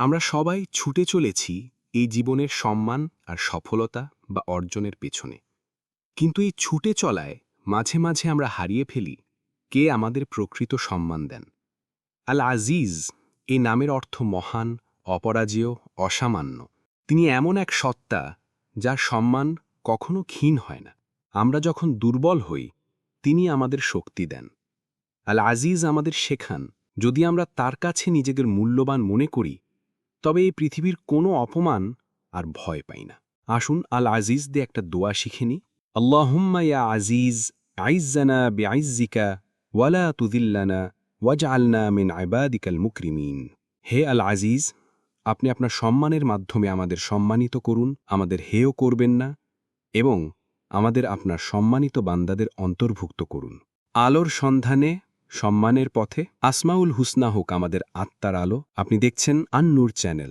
আমরা সবাই ছুটে চলেছি এই জীবনের সম্মান আর সফলতা বা অর্জনের পেছনে। কিন্তু এই ছুটে চলায় মাঝে মাঝে আমরা হারিয়ে ফেলি কে আমাদের প্রকৃত সম্মান দেন। আল আজিজ এই নামের অর্থ মহান, অপরাজেয়, অসামান্য। তিনি এমন এক সত্তা যার সম্মান কখনো ক্ষীণ হয় না। আমরা যখন দুর্বল হই, তিনি আমাদের শক্তি দেন। আল আজিজ আমাদের শেখান, যদি আমরা তার কাছে নিজেদের মূল্যবান মনে করি তবে এই পৃথিবীর কোনো অপমান আর ভয় পাই না। আসুন আল আজিজ দিয়ে একটা দোয়া শিখে নি আল্লাহুম্মা আজিজ, আইজ্জানা বিআইজ্জিকা, ওয়ালা তুদিল্লানা ওয়াজআলনা মিন ইবাদিকাল মুকরিমিন। হে আল আজিজ আপনি আপনার সম্মানের মাধ্যমে আমাদের সম্মানিত করুন, আমাদের হেয় করবেন না এবং আমাদের আপনার সম্মানিত বান্দাদের অন্তর্ভুক্ত করুন। আলোর সন্ধানে সম্মানের পথে। আসমাউল হুসনা হোক আমাদের আত্মার আলো। আপনি দেখছেন আন্নুর চ্যানেল।